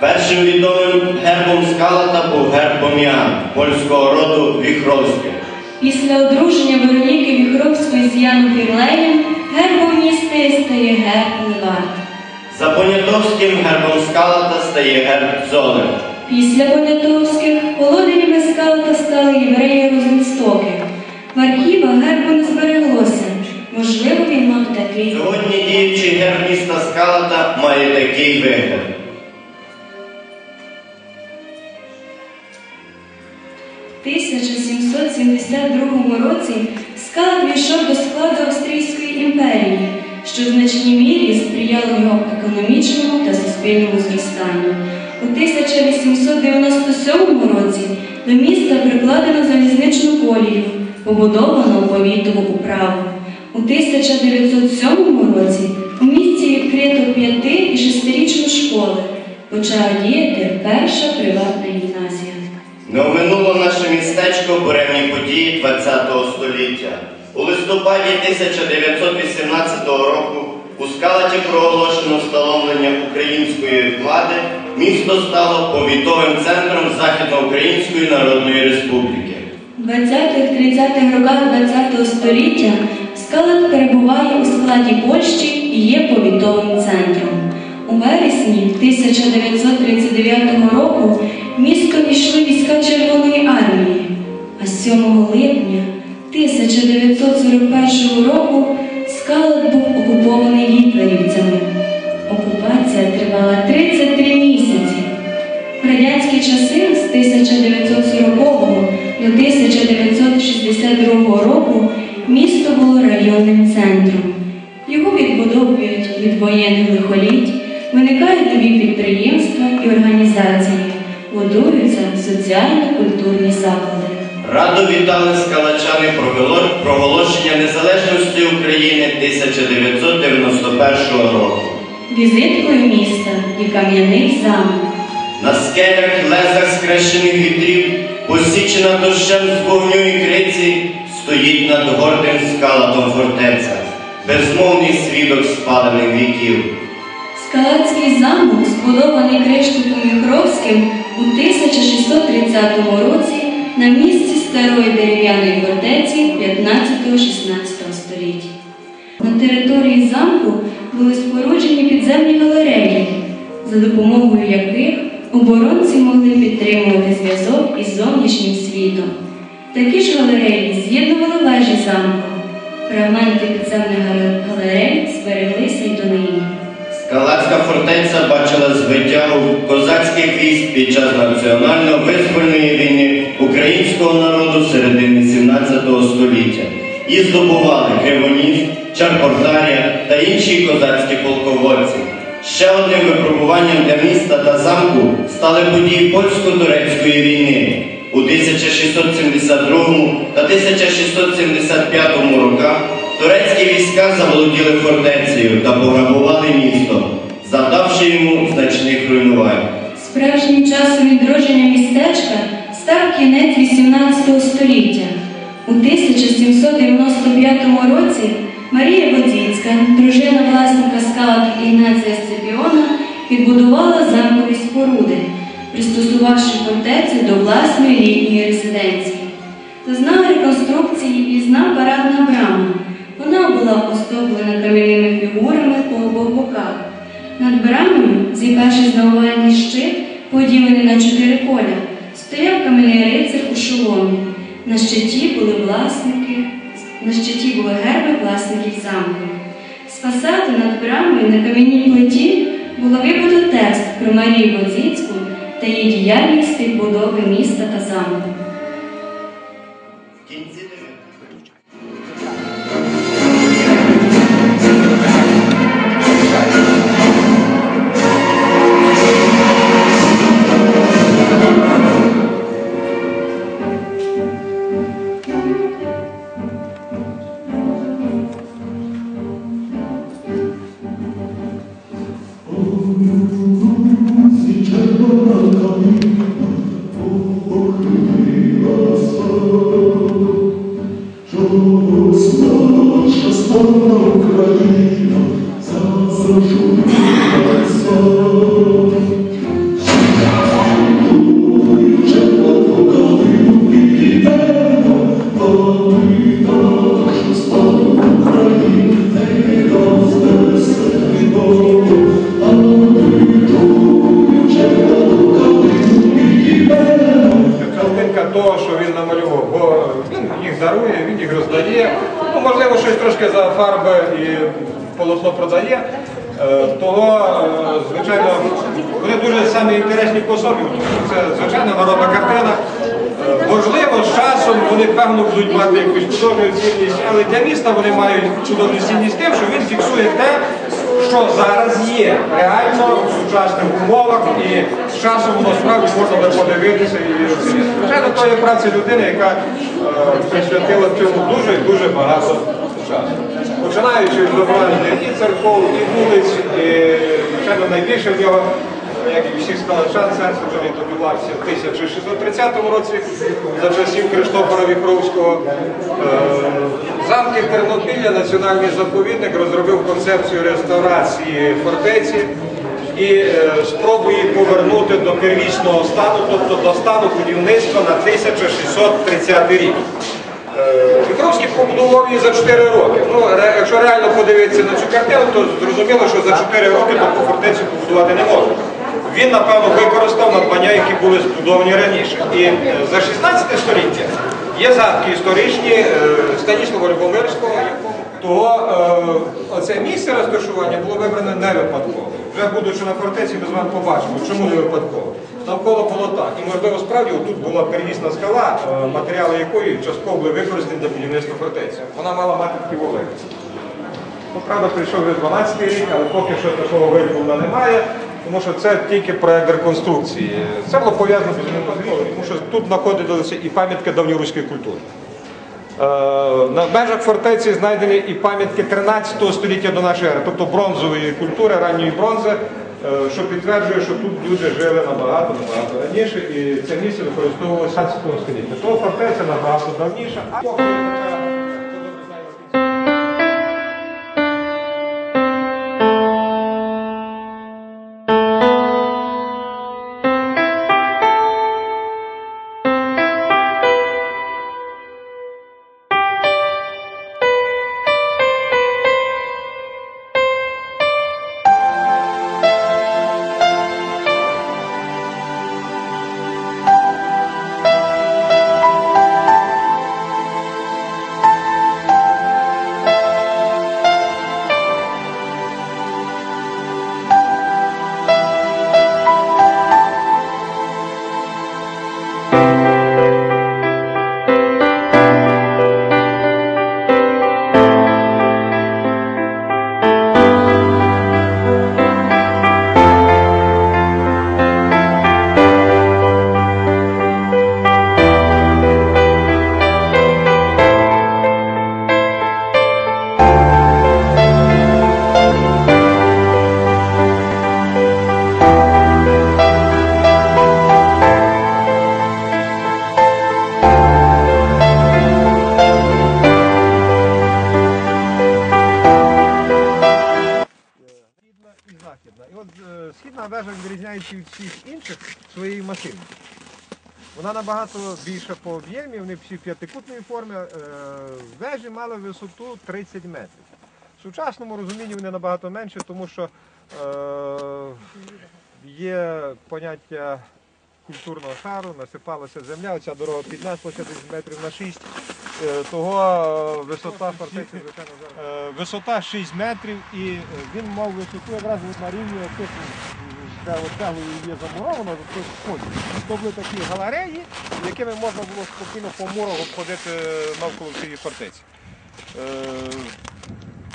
Першим відомим гербом скалата був герб Поміан польського роду Віхровських. Після одруження Вероніки Віхровської з Яном Фірлеєм гербом міста стає герб Левард. За понятовським гербом скалата стає герб Золер. Після Понятовських володарями скаута стали євреї Розенстоки. В архівах гербу не збереглося. Можливо, він мав такий. Сьогодні діючий герб міста Скалата має такий вигляд. 1772 році скалат війшов до складу Австрійської імперії, що в значній мірі сприяло його економічному та суспільному зростанню. У 1897 році до міста прикладено залізничну колію, побудовано повітову управу. У 1907 році у місті відкрито п'яти і шестирічну школи. Почала діяти перша приватна гімназія. Не оминуло наше містечко буремні події ХХ століття. У листопаді 1918 року у Скалаті проголошено встановлення української влади, місто стало повітовим центром Західноукраїнської Народної Республіки. В 20-30-х роках ХХ століття Скалат перебуває у складі Польщі і є повітовим центром. У вересні 1939 року в місто війшли війська Червоної армії, а 7 липня 1941 року Скалат був окупований гітлерівцями. Окупація тривала 33 місяці. В радянські часи з 1940 до 1962 року місто було районним центром. Його відбудовують від воєнних лихоліть, виникають нові підприємства і організації, будуються соціально-культурні заклади. Радо вітали скалачани проголо- проголошення незалежності України 1991 року. Візиткою міста є кам'яний замок. На скелях лезах скрещених вітрів, посічена дощем з вогню і криці, стоїть над гордим скалатом фортеця, безмовний свідок спалених віків. Скалацький замок, збудований Криштофом Віхровським у 1630 році на місці старої дерев'яної фортеці 15-16 століття. На території замку були споруджені підземні галереї, за допомогою яких оборонці могли підтримувати зв'язок із зовнішнім світом. Такі ж галереї з'єднували вежі замку. Фрагменти підземних галерей збереглися й донині. Скалацька фортеця бачила збиття козацьких військ під час національно-визвольної війни українського народу середини 17 століття. І здобували Кривоніс, Чарпортарія та інші козацькі полководці. Ще одним випробуванням для міста та замку стали події польсько-турецької війни у 1672 та 1675 роках. Турецькі війська заволоділи фортецею та пограбували місто, завдавши йому значних руйнувань. Справжнім часом відродження містечка став кінець XVIII століття. У 1795 році Марія Водзінська, дружина власника скалата Ігнація Сципіона, відбудувала замкові споруди, пристосувавши фортецю до власної літньої резиденції. Зазнала реконструкції в'їзна парадна брама. Вона була оздоблена кам'яними фігурами по обох боках. Над брамою, з'їхавшись на овальний щит, поділений на чотири поля, стояв кам'яний рицар у шоломі. На щиті були власники, на щиті були герби власників замку. З фасаду над брамою на кам'яній плиті було вибито текст про Марію Водзінську та її діяльність відбудови міста та замку. Наша славна Україна, зажурилася. Він їх дарує, він їх роздає. Ну, можливо, щось трошки за фарби і полотно продає. Е, Того, е, звичайно, вони дуже самі інтересні по собі. Це звичайно народна картина. Е, Можливо, з часом вони певно будуть мати якусь художню цінність, але для міста вони мають художню цінність тим, що він фіксує те, що зараз є реально в сучасних умовах, і з часом воно справді можна буде подивитися і оцінити. Звичайно, то є праця людини, яка е, присвятила цьому дуже і дуже багато часу. Починаючи з добрання і церков, і вулиць, і звичайно найбільше в нього як і скалачан, церкви вже добивався в 1630 році за часів Криштофора Віхровського. Е, Замки Тернопілля національний заповідник розробив концепцію реставрації фортеці і е, спробує її повернути до первісного стану, тобто до стану будівництва на 1630 рік. Е, Віхровський побудував її за 4 роки. Ну, якщо реально подивитися на цю картину, то зрозуміло, що за 4 роки таку фортецю побудувати не можна. Він, напевно, використав надбання, які були збудовані раніше. І е, за 16 століття є згадки історичні е, Станіслава Любомирського, того е, оце місце розташування було вибране не випадково. Вже будучи на фортеці, ми з вами побачимо, чому не випадково. Навколо було так. І можливо справді тут була первісна скала, матеріали якої частково були використані для будівництва фортеці. Вона мала мати такі воли. Ну, правда, прийшов вже 12 рік, але поки що такого виявлення немає, тому що це тільки проект реконструкції. Це було пов'язано з тому що тут знаходилися і пам'ятки давньоруської культури. Е, На межах фортеці знайдені і пам'ятки 13 століття до нашої ери, тобто бронзової культури, ранньої бронзи, е, що підтверджує, що тут люди жили набагато набагато раніше, і це місце використовувалося 16 століття. Того фортеця набагато давніша. Відрізняється всіх інших своєю масивністю. Вона набагато більша по об'ємі, вони всі п'ятикутної форми. Е, вежі мали висоту 30 метрів. В сучасному розумінні вони набагато менші, тому що е, є поняття культурного шару, насипалася земля, оця дорога піднеслася десь метрів на 6. Е, Того висота фортеці, Висота 6 метрів і він мав висоту якраз на рівні де от є замуровано, то сході. То були такі галереї, якими можна було спокійно по муру обходити навколо цієї фортеці. Е,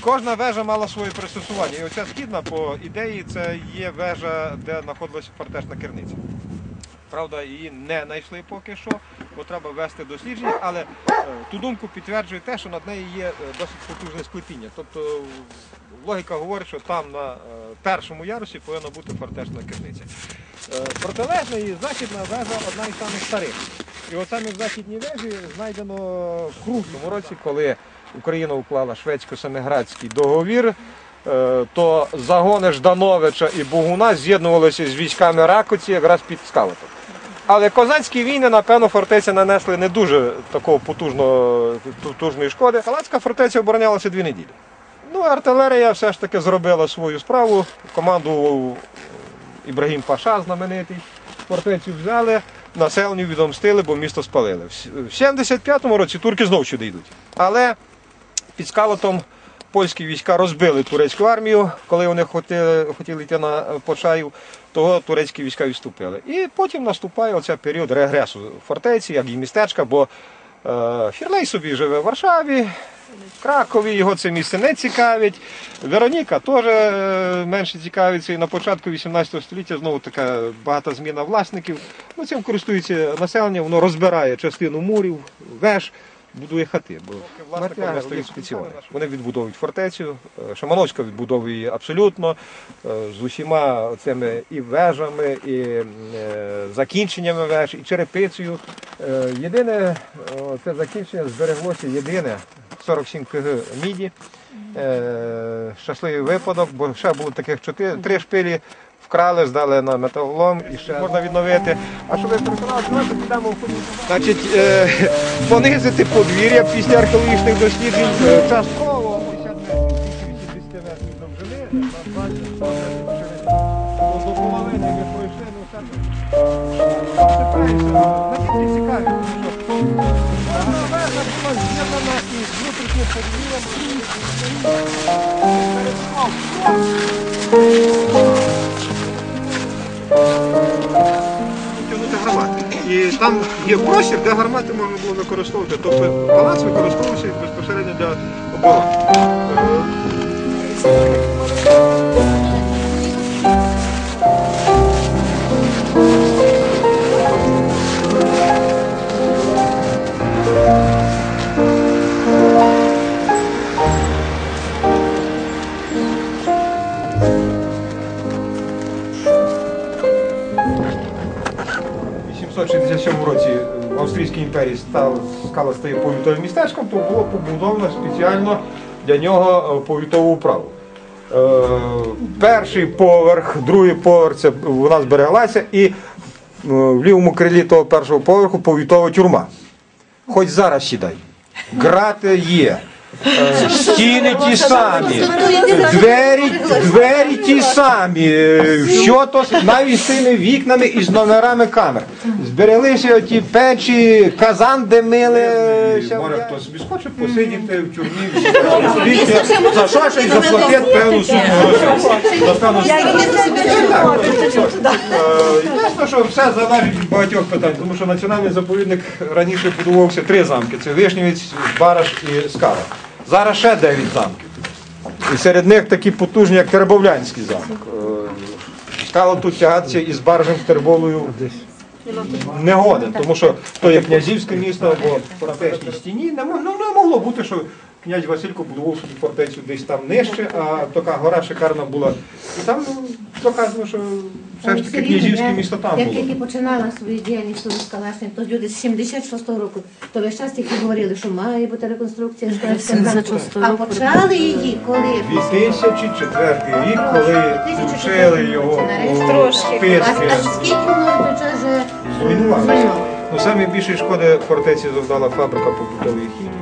Кожна вежа мала своє пристосування. І оця східна, по ідеї, це є вежа, де знаходилася фортечна керниця. Правда, її не знайшли поки що, бо треба вести дослідження, але е, ту думку підтверджує те, що над нею є е, досить потужне склепіння. Тобто логіка говорить, що там на е, першому ярусі повинна бути фортечна керниця. Протилежна і західна вежа одна із самих старих. І от саме в західній вежі знайдено в Крутному році, коли Україна уклала шведсько-семиградський договір, то загони Ждановича і Богуна з'єднувалися з військами Ракоці якраз під скалотом. Але козацькі війни, напевно, фортеця нанесли не дуже такого потужного, потужної шкоди. Халацька фортеця оборонялася дві неділі. Ну, артилерія все ж таки зробила свою справу. Команду Ібрагім Паша, знаменитий, фортецю взяли. населенню відомстили, бо місто спалили. В 75-му році турки знову сюди йдуть. Але під скалотом польські війська розбили турецьку армію, коли вони хотіли, хотіли йти на Почаїв, того турецькі війська відступили. І потім наступає оцей період регресу фортеці, як і містечка, бо е, Фірлей собі живе в Варшаві, в Кракові, його це місце не цікавить. Вероніка теж е, менше цікавиться. І на початку 18 століття знову така багата зміна власників. Ну, цим користується населення, воно розбирає частину мурів, веж, будує хати. Бо вартяги стоїть спеціально. Вони відбудовують фортецю. е, Шамановська відбудовує абсолютно е, з усіма цими і вежами, і е, закінченнями веж, і черепицею. Єдине, це закінчення збереглося єдине 47 кг міді. Щасливий випадок, бо ще було таких чотири, три шпилі вкрали, здали на металолом і ще можна відновити. А щоб ви переконали, давайте підемо в. Значить, е, понизити подвір'я після археологічних досліджень е, частково 50 метрів, І там є простір, де гармати можна було використовувати. Тобто палац використовувався безпосередньо для оборони. У 867 році в Австрійській імперії став, скала стає повітовим містечком, то було побудовано спеціально для нього е, повітову управу. Е, перший поверх, другий поверх це вона збереглася, і е, в лівому крилі того першого поверху повітова тюрма. Хоч зараз сідай. Грати є. Е, Стіни ті самі, двері, двері ті самі, е, що то с- навіть з тими вікнами і з номерами камер. Збереглися ті печі, казан, де мили. Може хтось собі схоче посидіти в тюрмі, за що ще й заплатити певну суму грошей. Напевно, Е, Ясно, що все залежить від багатьох питань, тому що національний заповідник раніше будувався три замки: це Вишнівець, Бараш і Скала. Зараз ще дев'ять замків. І серед них такі потужні, як Теребовлянський замок. Стало тут тягатися із баржем Теребовлею не годен, тому що то є князівське місто або фортечній стіні. Не, могло, ну, не могло бути, що князь Василько будував собі фортецю десь там нижче, а така гора шикарна була. І там ну, доказано, що все ж таки князівське місто там Як тільки починала свою діяльність у Скалашні, то люди з 76-го року, то весь час тільки говорили, що має бути реконструкція А почали її, коли 2004 рік, коли включили його у А, скільки воно той час вже Зруйнувалося. Ну, саме більше шкоди фортеці завдала фабрика побутової хімії,